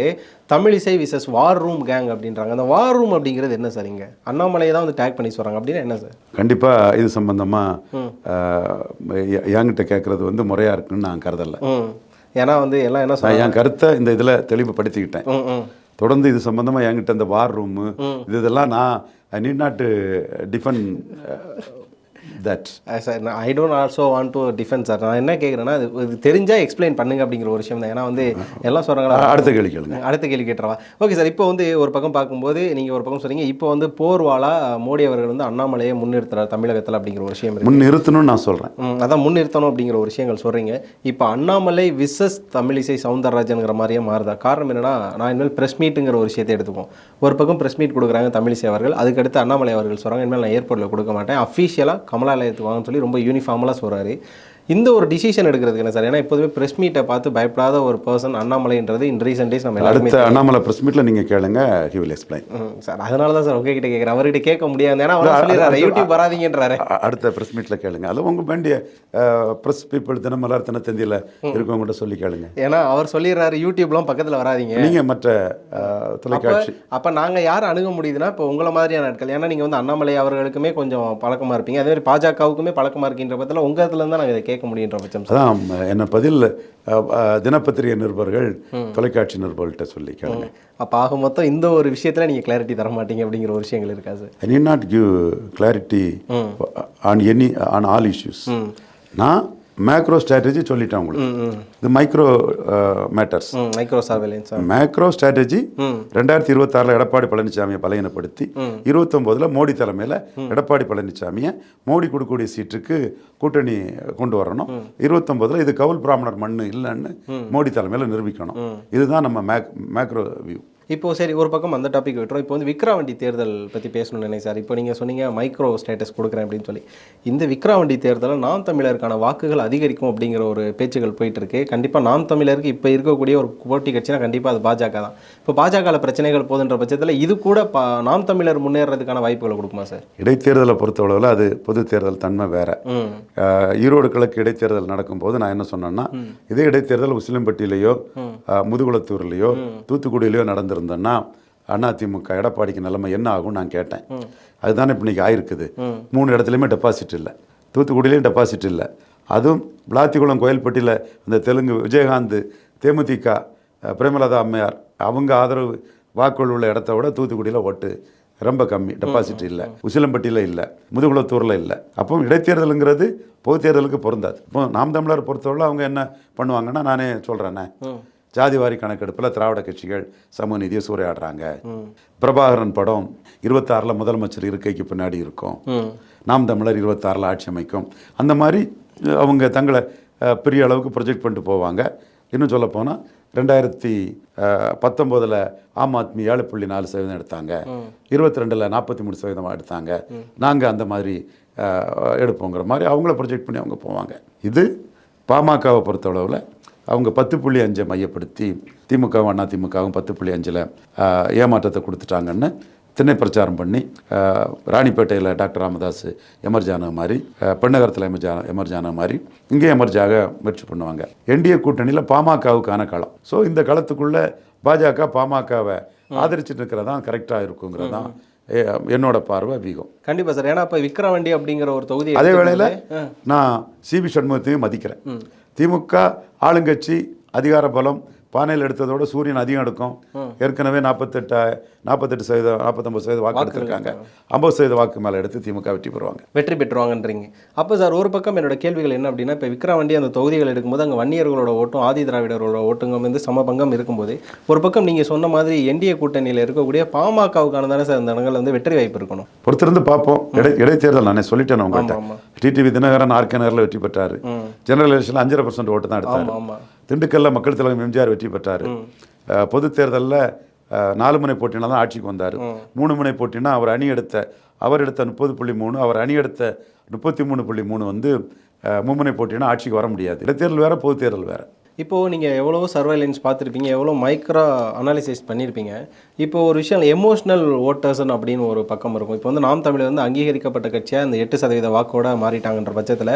S1: Tamilisai vicious war room gang அப்படின்றாங்க. அந்த வார் ரூம் அப்படிங்கிறது என்ன சார் இங்கே? அண்ணாமலையை தான் வந்து டேக் பண்ணி சொல்கிறாங்க அப்படின்னா என்ன சார்?
S2: கண்டிப்பாக இது சம்பந்தமாக என்கிட்ட கேட்குறது வந்து முறையாக இருக்குன்னு நான் கருதலை.
S1: ஏன்னா வந்து எல்லாம் என்ன
S2: என் கருத்தை இந்த இதில் தெளிவுபடுத்திக்கிட்டேன். தொடர்ந்து இது சம்பந்தமா என்கிட்ட இந்த வார் ரூமு இது இதெல்லாம் நான் I need not defend that
S1: sir நான் I don't also want to defence sir நான் என்ன கேட்குறேன்னா இது தெரிஞ்சால் எக்ஸ்பிளைன் பண்ணுங்க அப்படிங்கிற ஒரு விஷயம் தான். ஏன்னா வந்து எல்லாம் சொல்கிறாங்களா
S2: அடுத்த கேள்வி கேளுங்க.
S1: அடுத்த கேள்வி கேட்டுறவா. ஓகே சார் இப்போ வந்து ஒரு பக்கம் பார்க்கும்போது நீங்கள் ஒரு பக்கம் சொன்னீங்க இப்போ வந்து போர்வாலா மோடி அவர்கள் வந்து அண்ணாமலையை முன்னிறுத்துறார் தமிழகத்தில் அப்படிங்கிற ஒரு விஷயம் இருக்கு.
S2: முன் நிறுத்தணும்னு நான் சொல்கிறேன்
S1: அதான் முன்னிறுத்தணும் அப்படிங்கிற ஒரு விஷயங்கள் சொல்கிறீங்க இப்போ அண்ணாமலை விசஸ் தமிழிசை சவுந்தரராஜனுங்கிற மாதிரியே மாறுதா? காரணம் என்னன்னா நான் இனிமேல் ப்ரெஸ் மீட்டுங்கிற ஒரு விஷயத்தை எடுத்துப்போம் ஒரு பக்கம் ப்ரெஸ் மீட் கொடுக்குறாங்க தமிழிசை அவர்கள் அதுக்கடுத்து அண்ணாமலை அவர்கள் சொல்கிறாங்க இனிமேல் நான் ஏர்போர்ட்டில் கொடுக்க மாட்டேன். அஃபீஷியலாக கமலாலயத்துக்கு வாங்கன்னு சொல்லி ரொம்ப யூனிஃபார்மலாக சொல்கிறாரு இந்த ஒரு டிசிஷன் எடுக்கிறதுக்கு என்ன சார்? ஏன்னா எப்போதுமே ப்ரெஸ் மீட்டை பார்த்து பயப்படாத ஒரு பர்சன் அண்ணாமலைன்றது இன் ரீசெண்ட் டேஸ் நம்ம எல்லாருமே
S2: அடுத்த அண்ணாமலை ப்ரெஸ் மீட்டில் நீங்கள் கேளுங்க ஹி வில் எக்ஸ்பிளைன்
S1: சார் அதனால தான் சார் உங்ககிட்ட கேட்குறேன் அவர்கிட்ட கேட்க முடியாது. ஏன்னா அவர் சொல்லிடுறாரு. யூடியூப் வராதீங்கன்றாரு.
S2: அடுத்த ப்ரெஸ் மீட்டில் கேளுங்க. அதில் உங்கள் வேண்டிய ப்ரெஸ் பீப்புள் தினமலர் தினத்தந்தியில் இருக்கவங்ககிட்ட சொல்லி கேளுங்க.
S1: ஏன்னா அவர் சொல்லிடுறாரு யூடியூப்லாம் பக்கத்தில் வராதீங்க.
S2: நீங்கள் மற்ற தொலைக்காட்சி.
S1: அப்போ நாங்கள் யார் அணுக முடியுதுன்னா இப்போ உங்களை மாதிரியான ஆட்கள். ஏன்னா நீங்கள் வந்து அண்ணாமலை அவர்களுக்குமே கொஞ்சம் பழக்கமாக இருப்பீங்க. அதே மாதிரி பாஜகவுக்குமே பழக்கமாக இருக்கின்ற பட்சத்தில் உங்கள் இடத்துல தான் நாங்கள் இதை கேட்க முடியுன்ற பட்சம்
S2: அதான் என்ன பதில் தினப்பத்திரிகை நிருபர்கள் தொலைக்காட்சி நிருபர்கள்ட்ட சொல்லி கேளுங்க.
S1: அப்போ ஆக மொத்தம் இந்த ஒரு விஷயத்தில் நீங்கள் கிளாரிட்டி தர மாட்டீங்க அப்படிங்கிற ஒரு விஷயங்கள் இருக்கா sir?
S2: I need not give clarity on any on all issues நான் மேக்ரோ ஸ்ட்ராட்டஜி சொல்லிட்டேன் உங்களுக்கு. இது micro matters
S1: micro surveillance
S2: macro strategy ரெண்டாயிரத்தி இருபத்தாறில் எடப்பாடி பழனிசாமியை பலையனப்படுத்தி இருபத்தொம்போதில் மோடி தலைமையில் எடப்பாடி பழனிசாமியை மோடி கொடுக்கக்கூடிய சீட்டுக்கு கூட்டணி கொண்டு வரணும். இருபத்தொம்போதில் இது கவுல் பிராமணர் மண்ணு இல்லைன்னு மோடி தலைமையில் நிரூபிக்கணும். இதுதான் நம்ம மேக் மேக்ரோ வியூ
S1: இப்போ சரி ஒரு பக்கம் அந்த டாபிக் விட்டுரும். இப்போ வந்து விக்ராவண்டி தேர்தல் பற்றி பேசணும்னு நினைக்கிறேன் சார். இப்போ நீங்கள் சொன்னீங்க மைக்ரோ ஸ்டேட்டஸ் கொடுக்குறேன் அப்படின்னு சொல்லி. இந்த விக்ராவண்டி தேர்தலில் நாம் தமிழருக்கான வாக்குகள் அதிகரிக்கும் அப்படிங்கிற ஒரு பேச்சுகள் போயிட்டு இருக்கு கண்டிப்பாக நாம் தமிழருக்கு இப்போ இருக்கக்கூடிய ஒரு போட்டி கட்சினா கண்டிப்பாக அது பாஜக தான். இப்போ பாஜகவில் பிரச்சனைகள் போதுன்ற பட்சத்தில் இது கூட பா நாம் தமிழர் முன்னேறதுக்கான வாய்ப்புகளை கொடுக்குமா சார்?
S2: இடைத்தேர்தலை பொறுத்தளவில் அது பொது தேர்தல் தன்மை வேற. ஈரோடு கிழக்கு இடைத்தேர்தல் நடக்கும்போது நான் என்ன சொன்னேன்னா இதே இடைத்தேர்தல் உசிலம்பட்டியிலையோ முதுகுளத்தூர்லையோ தூத்துக்குடியிலையோ நடந்திருந்தேன்னா அதிமுக எடப்பாடிக்கு நிலைமை என்ன ஆகும் நான் கேட்டேன். அதுதானே இப்போ இன்னைக்கு ஆயிருக்குது. மூணு இடத்துலையுமே டெபாசிட் இல்லை. தூத்துக்குடியிலையும் டெபாசிட் இல்லை. அதுவும் விளாத்திக்குளம் கோயில்பட்டியில் அந்த தெலுங்கு விஜயகாந்த் தேமுதிக பிரேமலதா அம்மையார் அவங்க ஆதரவு வாக்குகள் உள்ள இடத்த விட தூத்துக்குடியில் ஓட்டு ரொம்ப கம்மி. டெபாசிட் இல்லை. உசிலம்பட்டியில் இல்லை. முதுகுளத்தூரில் இல்லை. அப்போ இடைத்தேர்தலுங்கிறது பொது தேர்தலுக்கு பொருந்தாது. இப்போ நாம் தமிழர் பொறுத்தவரை அவங்க என்ன பண்ணுவாங்கன்னா நானே சொல்கிறேன்னே ஜாதிவாரி கணக்கெடுப்பில் திராவிட கட்சிகள் சமூக நிதியை சூறையாடுறாங்க. பிரபாகரன் படம் இருபத்தாறில் முதலமைச்சர் இருக்கைக்கு பின்னாடி இருக்கும். நாம் தமிழர் இருபத்தாறில் ஆட்சி அமைக்கும். அந்த மாதிரி அவங்க தங்களை பெரிய அளவுக்கு ப்ரொஜெக்ட் பண்ணிட்டு போவாங்க. இன்னும் சொல்லப்போனால் ரெண்டாயிரத்தி பத்தொம்போதில் ஆம் ஆத்மி ஏழு புள்ளி நாலு சதவீதம் எடுத்தாங்க. இருபத்தி ரெண்டில் நாற்பத்தி மூணு சதவீதமாக எடுத்தாங்க. நாங்கள் அந்த மாதிரி எடுப்போங்கிற மாதிரி அவங்கள ப்ரொஜெக்ட் பண்ணி அவங்க போவாங்க. இது பாமகவை பொறுத்தளவில் அவங்க பத்து புள்ளி அஞ்சை மையப்படுத்தி திமுகவும் அண்ணா திமுகவும் பத்து புள்ளி அஞ்சில் ஏமாற்றத்தை கொடுத்துட்டாங்கன்னு திண்ணை பிரச்சாரம் பண்ணி ராணிப்பேட்டையில் டாக்டர் ராமதாஸ் எமர்ஜான மாதிரி பெண்ணகரத்தில் எமர்ஜா எமர்ஜான மாதிரி இங்கே எமர்ஜாக முயற்சி பண்ணுவாங்க. என்டிஏ கூட்டணியில் பாமகவுக்கான களம். ஸோ இந்த களத்துக்குள்ள பாஜக பாமகவை ஆதரிச்சுட்டு இருக்கிறதான் கரெக்டாக இருக்குங்கிறது தான் என்னோட பார்வை வீகம்.
S1: கண்டிப்பாக சார். ஏன்னா இப்போ விக்ரவாண்டி அப்படிங்கிற ஒரு தொகுதி
S2: அதே வேளையில் நான் சிபி சண்முகத்தையும் மதிக்கிறேன். திமுக ஆளுங்கட்சி அதிகார பலம் பானையில் எடுத்ததோட சூரியன் அதிகம் எடுக்கும். ஏற்கனவே நாற்பத்தெட்டு நாற்பத்தெட்டு சதவீதம் நாற்பத்தொம்பது சதவீதம் வாக்கு எடுத்திருக்காங்க. ஐம்பது சதவீத வாக்கு மேலே எடுத்து திமுக வெற்றி பெறுவாங்க.
S1: வெற்றி பெற்றுவாங்கன்றீங்க. அப்போ சார் ஒரு பக்கம் என்னோட கேள்விகள் என்ன அப்படின்னா இப்போ விக்ரவாண்டி அந்த தொகுதிகள் எடுக்கும்போது அங்கே வன்னியர்களோட ஓட்டும் ஆதி திராவிடர்களோட ஓட்டுங்க வந்து சமபங்கம் இருக்கும்போது ஒரு பக்கம் நீங்கள் சொன்ன மாதிரி என்டிஏ கூட்டணியில் இருக்கக்கூடிய பாமகவுக்கான தானே சார் அந்த இடங்கள் வந்து வெற்றி வாய்ப்பு இருக்கணும்.
S2: பொறுத்திருந்து பார்ப்போம். இடை இடைத்தேர்தல் நானே சொல்லிட்டேன் உங்கள்கிட்ட. டிடிவி தினகரன் ஆர்கே நகரில் வெற்றி பெற்றாரு. ஜெனரல் எலெக்ஷனில் அஞ்சரை பர்சன்ட் ஓட்டு தான் எடுத்தாரு. திண்டுக்கல்ல மக்கள் தலைவர் எம்ஜிஆர் வெற்றி பெற்றார். பொது தேர்தலில் நாலு முனை போட்டினா தான் ஆட்சிக்கு வந்தார். மூணு முனை போட்டினா அவர் அணி எடுத்த அவர் எடுத்த முப்பது புள்ளி மூணு அவர் அணி எடுத்த முப்பத்தி மூணு புள்ளி மூணு வந்து மும்முனை போட்டினா ஆட்சிக்கு வர முடியாது. இடைத்தேர்தல் வேற பொது தேர்தல் வேற.
S1: இப்போது நீங்கள் எவ்வளவோ சர்வைலன்ஸ் பார்த்துருப்பீங்க எவ்வளோ மைக்ரோ அனாலிசிஸ் பண்ணியிருப்பீங்க இப்போ ஒரு விஷயம் எமோஷனல் ஓட்டர்ஸ்னு அப்படின்னு ஒரு பக்கம் இருக்கும். இப்போ வந்து நாம் தமிழர் வந்து அங்கீகரிக்கப்பட்ட கட்சியாக இந்த எட்டு சதவீத வாக்கோட மாறிட்டாங்கன்ற பட்சத்தில்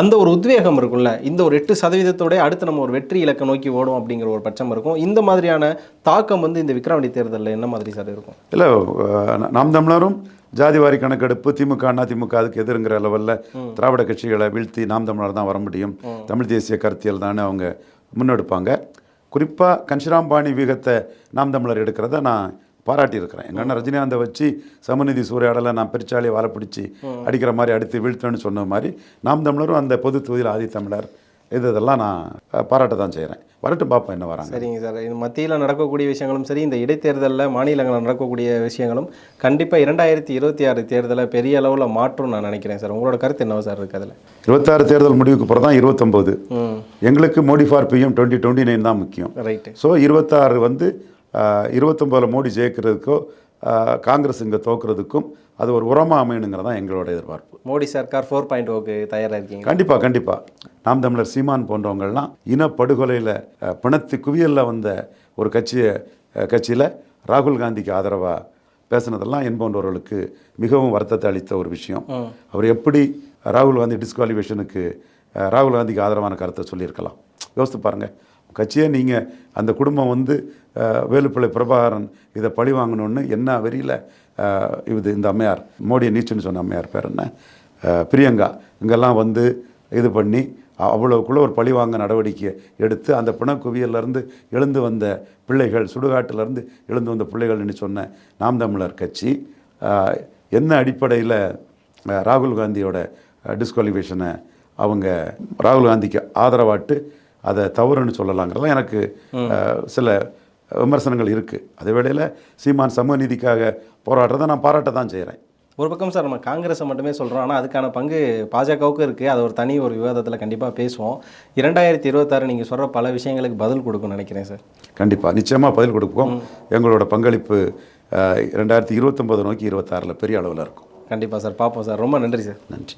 S1: அந்த ஒரு உத்வேகம் இருக்கும்ல. இந்த ஒரு எட்டு சதவீதத்தோட அடுத்து நம்ம ஒரு வெற்றி இலக்கை நோக்கி ஓடும் அப்படிங்கிற ஒரு பட்சம் இருக்கும். இந்த மாதிரியான தாக்கம் வந்து இந்த விக்ரவாண்டி தேர்தலில் என்ன மாதிரி சார் இருக்கும்?
S2: இல்லை நாம் தமிழரும் ஜாதிவாரி கணக்கெடுப்பு திமுக அண்ணா திமுக அதுக்கு எதிருங்கிற லெவலில் திராவிட கட்சிகளை வீழ்த்தி நாம் தமிழர் தான் வர முடியும். தமிழ் தேசிய கருத்தியல் தானே அவங்க முன்னெடுப்பாங்க. குறிப்பாக கன்ஷிராம்பாணி வீகத்தை நாம் தமிழர் எடுக்கிறத நான் பாராட்டியிருக்கிறேன். எங்கள் அண்ணன் ரஜினிகாந்தை வச்சு சமநிதி சூறையாடலை நான் பெருச்சாலி வாழை பிடிச்சி அடிக்கிற மாதிரி அடித்து வீழ்த்தணும்னு சொன்ன மாதிரி நாம் தமிழரும் அந்த பொது தொகுதியில் ஆதித்தமிழர் இது இதெல்லாம் நான் பாராட்ட தான் செய்கிறேன் வரட்டும் பார்ப்போம் என்ன வராங்க.
S1: சரிங்க சார். இது மத்தியில் நடக்கக்கூடிய விஷயங்களும் சரி இந்த இடைத்தேர்தலில் மாநிலங்களில் நடக்கக்கூடிய விஷயங்களும் கண்டிப்பாக இரண்டாயிரத்தி இருபத்தி ஆறு தேர்தலை பெரிய அளவில் மாற்றும் நான் நினைக்கிறேன் சார். உங்களோட கருத்து என்னவா சார் இருக்குது அதில்?
S2: இருபத்தாறு தேர்தல் முடிவுக்கு அப்புறம் தான் இருபத்தொம்போது. எங்களுக்கு Modi for PM twenty twenty nine தான் முக்கியம்.
S1: ரைட்டு
S2: ஸோ இருபத்தாறு வந்து இருபத்தொம்போதில் மோடி ஜெயிக்கிறதுக்கோ காங்கிரஸ் இங்கே தோக்குறதுக்கும் அது ஒரு உரமாக அமையணுங்கிறது தான் எங்களோட எதிர்பார்ப்பு.
S1: மோடி சர்க்கார் ஃபோர் பாயிண்ட் ஓக்கு தயாராக இருக்கீங்க
S2: கண்டிப்பாக கண்டிப்பாக நாம் தமிழர் சீமான் போன்றவங்கள்லாம் இனப்படுகொலையில் பிணத்து குவியலில் வந்த ஒரு கட்சியை கட்சியில் ராகுல் காந்திக்கு ஆதரவாக பேசுனதெல்லாம் என்பவர்களுக்கு மிகவும் வருத்தத்தை அளித்த ஒரு விஷயம். அவர் எப்படி ராகுல் காந்தி டிஸ்குவாலிஃபிகேஷனுக்கு ராகுல் காந்திக்கு ஆதரவான கருத்தை சொல்லியிருக்கலாம். யோசித்து பாருங்கள் கட்சியை நீங்கள் அந்த குடும்பம் வந்து வேலுப்பிள்ளை பிரபாகரன் இதை பழி வாங்கணும்னு என்ன வெறியில் இது இந்த அம்மையார் மோடியை நீச்சுன்னு சொன்ன அம்மையார் பேர் என்ன? பிரியங்கா இங்கெல்லாம் வந்து இது பண்ணி அவ்வளோக்குள்ளே ஒரு பழிவாங்க நடவடிக்கை எடுத்து அந்த பிணக்குவியலேருந்து எழுந்து வந்த பிள்ளைகள் சுடுகாட்டிலேருந்து எழுந்து வந்த பிள்ளைகள்னு சொன்ன நாம் தமிழர் கட்சி என்ன அடிப்படையில் ராகுல் காந்தியோட டிஸ்குவாலிஃபிகேஷனை அவங்க ராகுல் காந்திக்கு ஆதரவாட்டு அதை தவறுன்னு சொல்லலாங்கிறதுலாம் எனக்கு சில விமர்சனங்கள் இருக்குது அதே வேளையில் சீமான் சமூக நீதிக்காக போராடுறதை நான் பாராட்ட தான் செய்கிறேன்
S1: ஒரு பக்கம் சார் நம்ம காங்கிரஸை மட்டுமே சொல்கிறோம் ஆனால் அதுக்கான பங்கு பாஜகவுக்கு இருக்குது அது ஒரு தனி ஒரு விவாதத்தில் கண்டிப்பாக பேசுவோம். இரண்டாயிரத்தி இருபத்தாறு நீங்கள் சொல்கிற பல விஷயங்களுக்கு பதில் கொடுக்கும்னு நினைக்கிறேன் சார்.
S2: கண்டிப்பாக நிச்சயமாக பதில் கொடுப்போம். எங்களோட பங்களிப்பு ரெண்டாயிரத்தி இருபத்தொம்போது நோக்கி இருபத்தாறில் பெரிய அளவில் இருக்கும்.
S1: கண்டிப்பாக சார். பார்ப்போம் சார். ரொம்ப நன்றி சார்.
S2: நன்றி.